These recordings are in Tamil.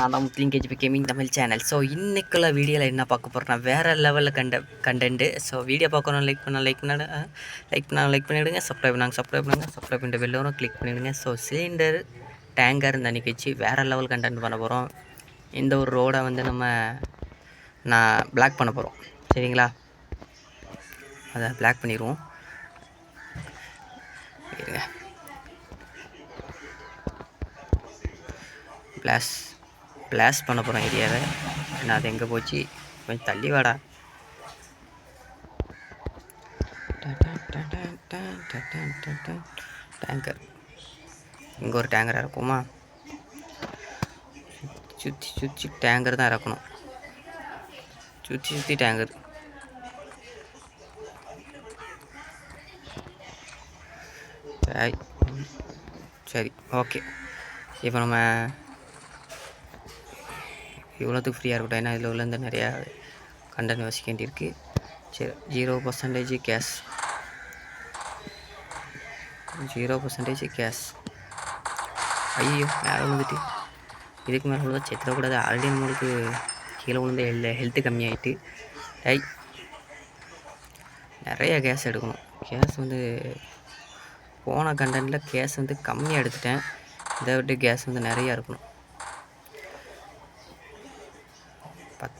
நான் தான் Muslim KGP gaming Tamil channel. So இன்னைக்குள்ள வீடியோவில் என்ன பார்க்க போகிறேன்னா வேறு லெவலில் கண்ட கண்டென்ட்டு ஸோ வீடியோ பார்க்கணும் லைக் பண்ண லைக் பண்ண லைக் பண்ண லைக் பண்ணிவிடுங்க சப்ஸ்கிரைப் பண்ணாங்க சப்ஸ்கிரைப் பண்ணுங்கள் சப்ஸ்கிரைப் பண்ணிட்டு வெளில கிளிக் பண்ணிவிடுங்க ஸோ சிலிண்டர் டேங்கர் இந்த நிகழ்ச்சி வேறு லெவல் கண்டென்ட் பண்ண போகிறோம் இந்த ஒரு ரோடை வந்து நம்ம நான் பிளாக் பண்ண போகிறோம் சரிங்களா? அதை பிளாக் பண்ணிடுவோம். இருங்க. பிளாஸ் பிளாஸ் பண்ண போகிறோம் ஏரியாவை. நான் அது எங்கே போச்சு? கொஞ்சம் தள்ளி வாடா. டேங்கர். இங்கே ஒரு டேங்கர் இறக்குமா சுற்றி சுற்றி டேங்கர் தான் இறக்கணும். சுற்றி சுற்றி டேங்கர். சரி ஓகே. இப்போ நம்ம இவ்வளோத்துக்கு ஃப்ரீயாக இருக்கட்டும். ஏன்னா இதில் உள்ள இந்த நிறையா கண்டென்ட் வசிக்க வேண்டியிருக்கு சரி zero percentage cash zero percentage cash ஐயோ மேலே விழுந்துட்டு இதுக்கு மேலே விழுந்தா செத்துடக்கூடாது ஆல்ரெடி நம்மளுக்கு கீழே விழுந்த ஹெல் ஹெல்த்து கம்மியாயிட்டு. டை நிறையா கேஸ் எடுக்கணும். கேஸ் வந்து போன கண்டென்ட்டில் கேஸ் வந்து கம்மியாக எடுத்துட்டேன். இதை விட்டு கேஸ் வந்து நிறையா இருக்கணும்.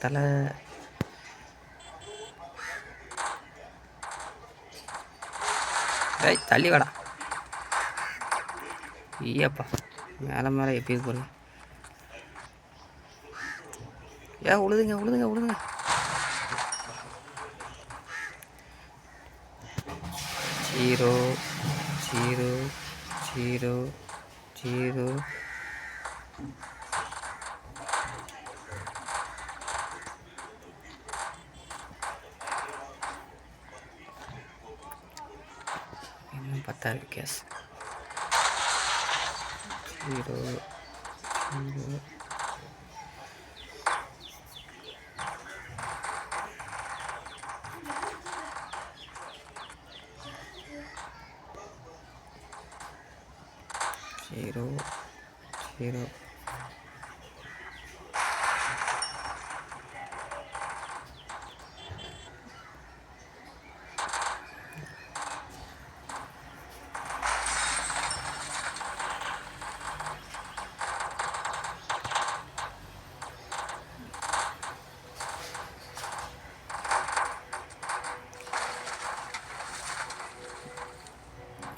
தலை. ஏய் தள்ளி வாடா. ஐயப்பா மேலே மேலே எப்படி போடுங்க ஏ உழுதுங்க உழுதுங்க உழுதுங்க. Zero zero zero zero. That'd be guess. Zero, zero. Zero, zero.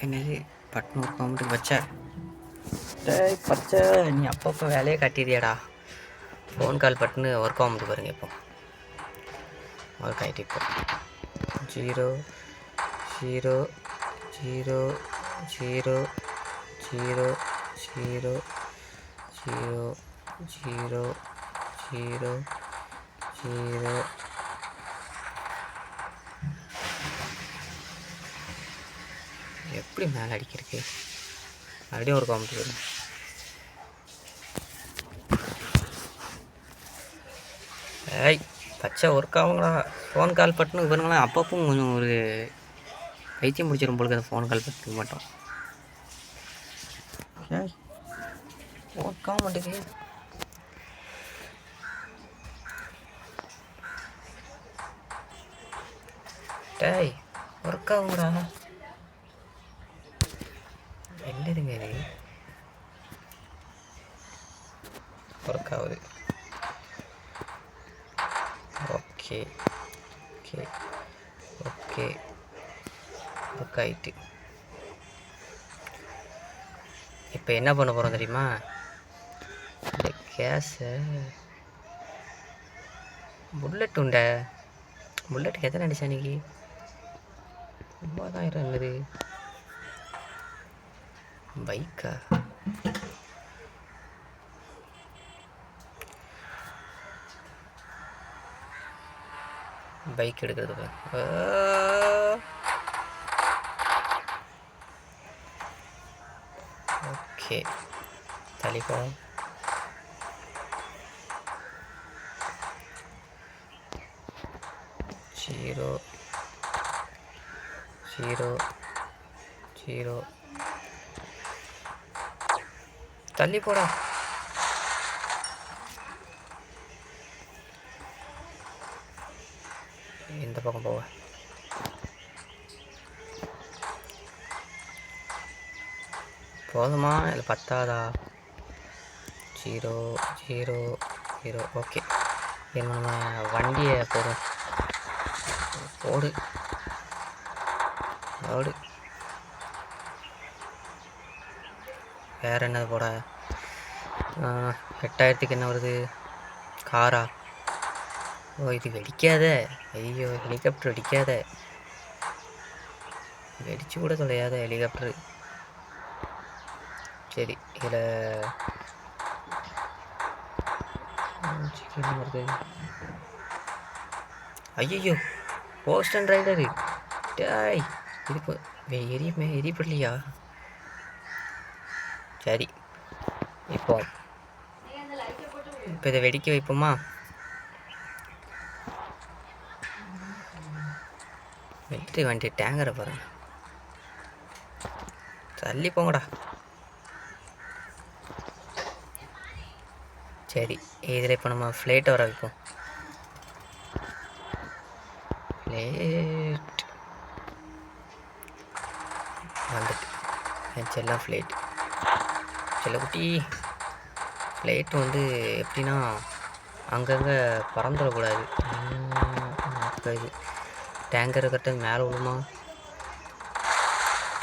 என்னது பட்னு ஒரு கவுண்ட்டுக்கு வச்ச டேய் பச்சை நீ அப்பப்போ வேலையே கட்டிடுறியாடா ஃபோன் கால் பட்டுன்னு ஒர்க் ஆகும்போது பாருங்க இப்போ ஒர்க் ஆகிட்டு இப்போ zero zero zero zero zero zero zero zero zero zero எப்படி மேலே அடிக்கிறதுக்கு? மறுபடியும் ஒரு காமெடி வரும் ஏய் பச்சை ஒர்க் ஆகுங்களா ஃபோன் கால் பட்டுன்னு இவனுங்களாம் அப்பப்போ கொஞ்சம் ஒரு பைத்தியம் முடிச்சிடும் போலுக்கு அந்த ஃபோன் கால் பட்டுக்க மாட்டோம். ஏய் ஒர்க் ஆக மாட்டேங்குது. டேய் ஒர்க் ஆகுங்கடா என்னதுங்க இது ஒர்க் ஆகுது ஓகே ஓகே ஓகே ஆகிட்டு இப்போ என்ன பண்ண போகிறோம் தெரியுமா? இந்த கேஸை புல்லட் உண்ட? புல்லட்டுக்கு எத்தனை அடிச்சா அன்னைக்கு ஒம்பதாயிரம் என்னது? பைக்கா பைக் எடுக்கிறது Oke. Telepon. Zero. Zero. Zero. Telepon. Ini tepuk bawah. போதுமா? இல்லை பத்தாதா? Zero zero zero. ஓகே. நம்ம வண்டியை போடும் போடு. ஓடு வேறு என்னது போட? எட்டாயிரத்துக்கு என்ன வருது? காரா? ஓ இது வெடிக்காத. ஐயோ ஹெலிகாப்டர் வெடிக்காத. வெடிச்சு கூட தொலையாத ஹெலிகாப்டர். சரி இதில் சிக்கன் வருது? ஐயோ போஸ்ட் அண்ட் ரைடரு டேய் இது இப்போ எரியப்படலையா? சரி இப்போ இப்போ இதை வெடிக்க வைப்போமா? வெற்றி வண்டி டேங்கரை பாருங்க. தள்ளி போங்கடா. சரி இதில் இப்போ நம்ம ஃப்ளைட்டை வர வைப்போம். ஃப்ளைட் வந்துட்டு. என் ஃப்ளைட் செல்லக்குட்டி ஃப்ளைட் வந்து எப்படின்னா அங்கங்கே பறந்துடக்கூடாது. அப்போ இது டேங்கர் கட்ட மேலே விழுமா?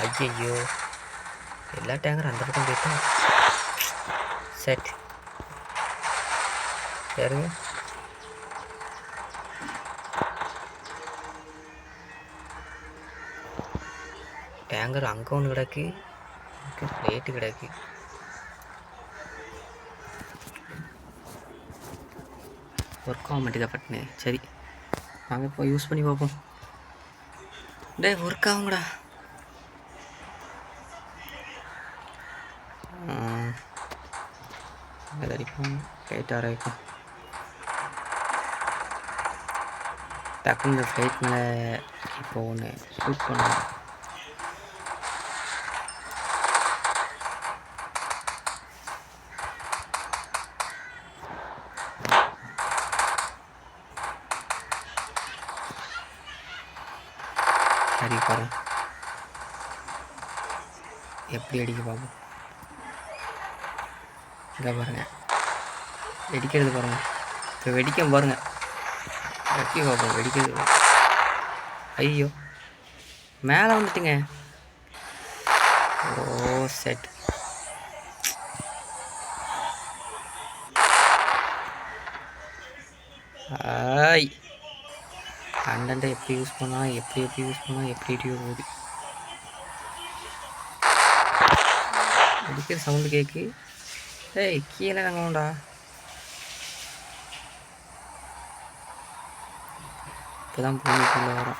ஐயையோ. எல்லா டேங்கரும் அந்த பக்கம் போயிட்டா. சரி. சரிங்க. டேங்கர் அங்கே ஒன்று கிடக்கு. பிளேட்டு கிடக்கு. ஒர்க் ஆக மாட்டேதா பட்டுனு சரி நாங்கள் இப்போ யூஸ் பண்ணி பார்ப்போம். டேய் ஒர்க் ஆகுங்கடா. அடிப்போம். ஃப்ளைட் இருக்கும் டக்குனு இந்த ஃப்ளைட் மேலே இப்போ ஒன்று ஷூட் பண்ணணும். சரி பாரு. எப்படி அடிக்க பார்ப்போம்? இங்கே பாருங்கள் வெடிக்கிறது பாருங்கள் இப்போ வெடிக்க பாருங்கள் வெட்டி பார்ப்போம் வெடிக்கிறது ஐயோ. மேலே வந்துட்டுங்க. ஓ செட் ஆய். அண்டண்டை எப்படி யூஸ் பண்ணா எப்படி எப்படி யூஸ் பண்ணால் எப்படி எப்படியோ போகுது. அடிக்கிற சவுண்டு கேக்கு? ஏய் கீழே இப்போ இப்போதான் பூமிக்குள்ளே வரோம்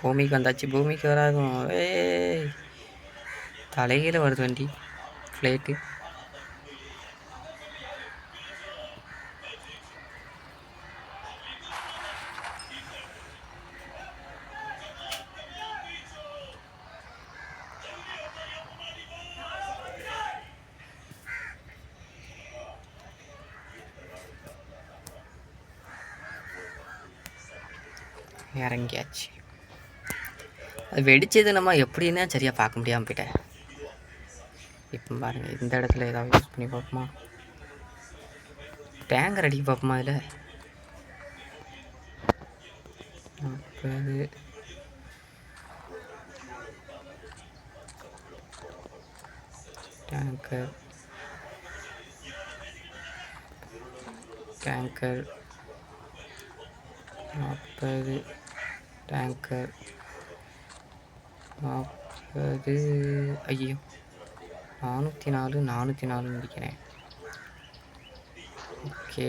பூமிக்கு வந்தாச்சு பூமிக்கு வராதும் ஏய் தலைகீழ வருது வண்டி ஃப்ளைட்டு இறங்கியாச்சு. அது வெடித்தது நம்ம எப்படின்னா சரியாக பார்க்க முடியாமல் போயிட்டேன். இப்போ பாருங்கள் இந்த இடத்துல ஏதாவது யூஸ் பண்ணி பார்ப்போமா? டேங்கர் அடிக்க பார்ப்போமா இதில் முப்பது டேங்கர். டேங்கர். நாற்பது. டேங்கர் நாற்பது. ஐயோ நானூற்றி நாலு நானூற்றி நாலு முடிக்கிறேன். ஓகே.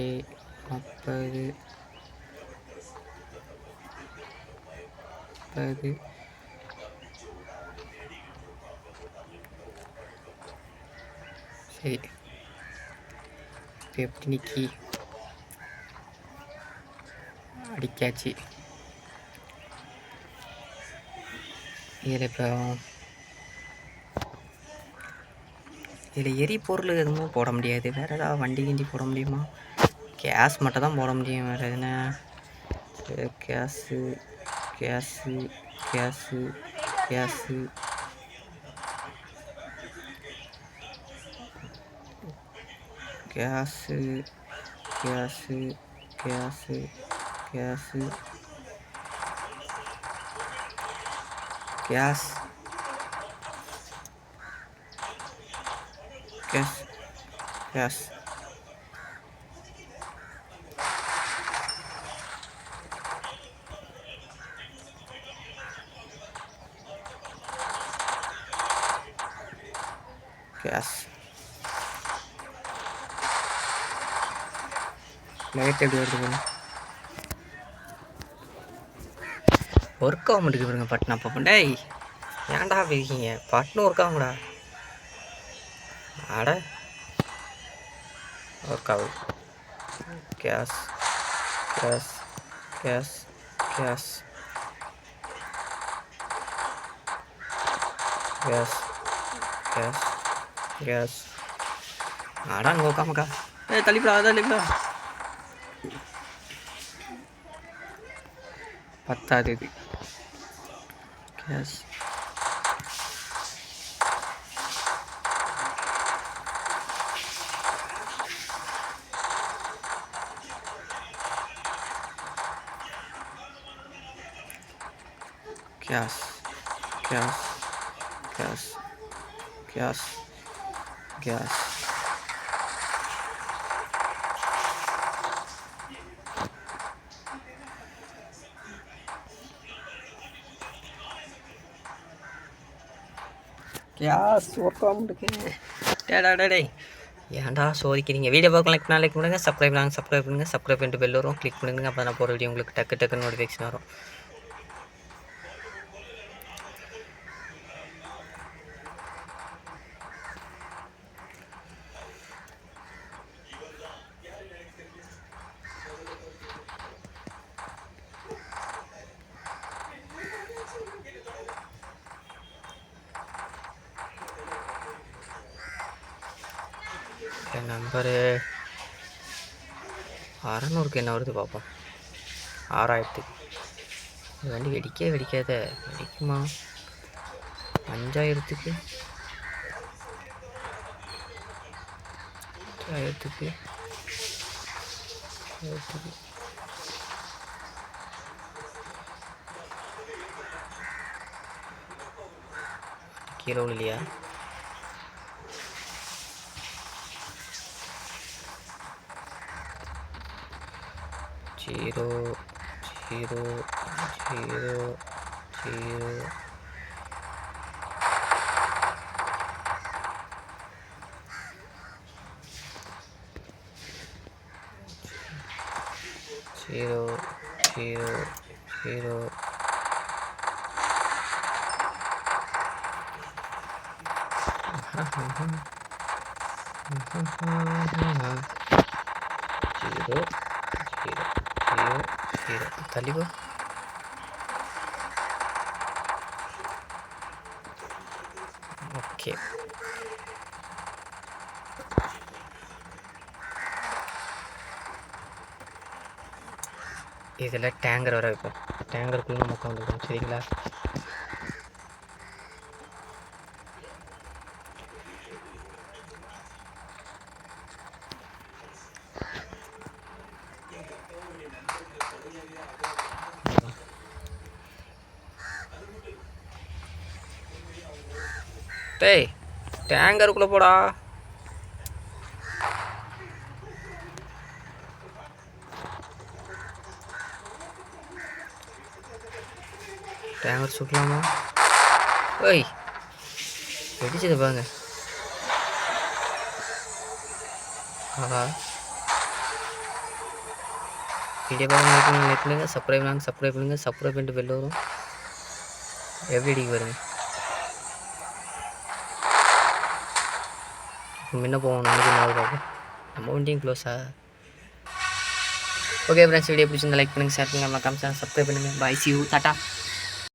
நாற்பது. முப்பது சரி. இப்போ எப்படி நிற்கி அடிக்காச்சு இதில் இப்போ இதில் எரிபொருள் எதுவும் போட முடியாது. வேறு ஏதாவது வண்டி கிண்டி போட முடியுமா? கேஸ் மட்டும் தான் போட முடியும். வேறு எதுனா gas gas gas gas. Gas gas gas gas. Kias. Kias. Kias. Kias. Naik ya biar teman. Work ஆக மாட்டேங்குது பாருங்க பட்னா பாப்போம் டேய் ஏன்டா இருக்கீங்க? பட்னு ஒர்க் ஆகும்டா. அட. ஒர்க் ஆகுது. Gas gas gas gas. Gas gas gas. அடா அங்கே உட்காமக்கா ஏ தள்ளிப்படா தள்ளிப்படா. பத்தாதேதி Yes. Gas. Gas. Gas. Gas. Gas. Yeah gas data டே ஏன்டா சோதிக்கிறீங்க? வீடியோ பார்க்கலாம் லைக் நாளைக்கு லைக் பண்ணுங்கள் சப்ஸ்கிரைப் நாங்கள் சப்ஸ்கிரைப் பண்ணுங்கள் சப்ஸ்கிரைப் பண்ணிட்டு பெல் வரும் கிளிக் பண்ணுங்க அப்போ நான் போகிற வீடியோ உங்களுக்கு டக்கு டக்கு நோட்டிஃபிகேஷன் வரும் என் நம்பரு அறநூறுக்கு என்ன வருது பார்ப்போம் ஆறாயிரத்துக்கு இந்த வண்டி வெடிக்கவே வெடிக்காத. வெடிக்குமா? அஞ்சாயிரத்துக்கு. அஞ்சாயிரத்துக்கு. ஆயிரத்துக்கு கீழே இல்லையா zero zero zero zero zero zero zero zero zero zero zero okay. இதில் டேங்கர் வர வைப்போம். டேங்கருக்குள்ளே நம்ம உட்காந்துருக்கோம் சரிங்களா? டேய் டேங்கருக்குள்ளே போடா. டேங்கர் சுடலாமா ஓய் வெடிச்சது பாருங்க. ஆஹா. வீடியோ பார்க்க லைக் பண்ணுங்க லைக் பண்ணுங்க சப்ஸ்கிரைப் பண்ணுங்க சப்ஸ்கிரைப் சப்ஸ்கிரைப் பண்ணிட்டு வெளில வரும். எப்படி அடிக்கு வருங்க. முன்ன போவோம்? நமக்கு என்ன பார்ப்போம்? நம்ம வண்டியும் க்ளோஸா ஓகே ஃப்ரெண்ட்ஸ் வீடியோ பிடிச்சிருந்தா லைக் பண்ணுங்கள் ஷேர் பண்ணுங்கள் மறக்காம சப்ஸ்கிரைப் பண்ணுங்கள் பாய் சி யூ டாட்டா